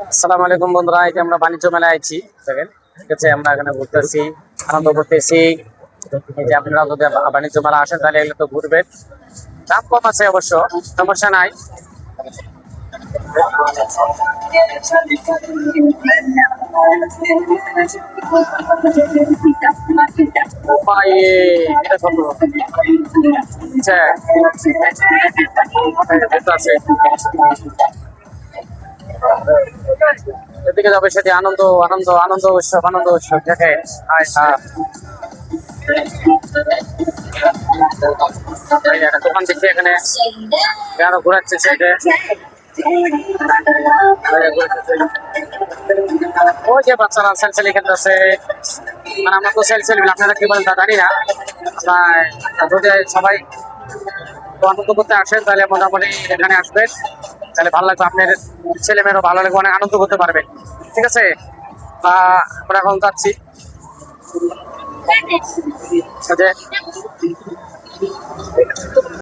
আসসালামু আলাইকুম বন্ধুরা এই যে আমরা বাণিজ্য মেলায় আছি দেখেন ঠিক আছে আমরা এখানে ঘুরতেছি আনন্দ করতেছি। এই যে আপনারা যদি বাণিজ্য মেলা আসেন তাহলে এগুলো তো ঘুরবেন। দাম কম আছে অবশ্য সমস্যা নাই। আচ্ছা, আছে। এদিকে যাবে সেটি আনন্দ আনন্দ আনন্দ উৎসব আনন্দ উৎসব, দেখে। হায় হ্যাঁ। দোকান দেখছি এখানে। কেন ঘোরাচ্ছে সেটা। ওই যে বাচ্চারা সেলসেলি খেলতেছে। মানে আমরা তো সেলসেলি আপনারা কি বলেন তা জানি না। আপনার যদি সবাই আনন্দ করতে আসেন, তাহলে মোটামুটি এখানে আসবেন। তাহলে ভালো লাগবে, আপনার ছেলে মেয়েরও ভালো লাগবে, অনেক আনন্দ করতে পারবে। ঠিক আছে? আমরা এখন যাচ্ছি।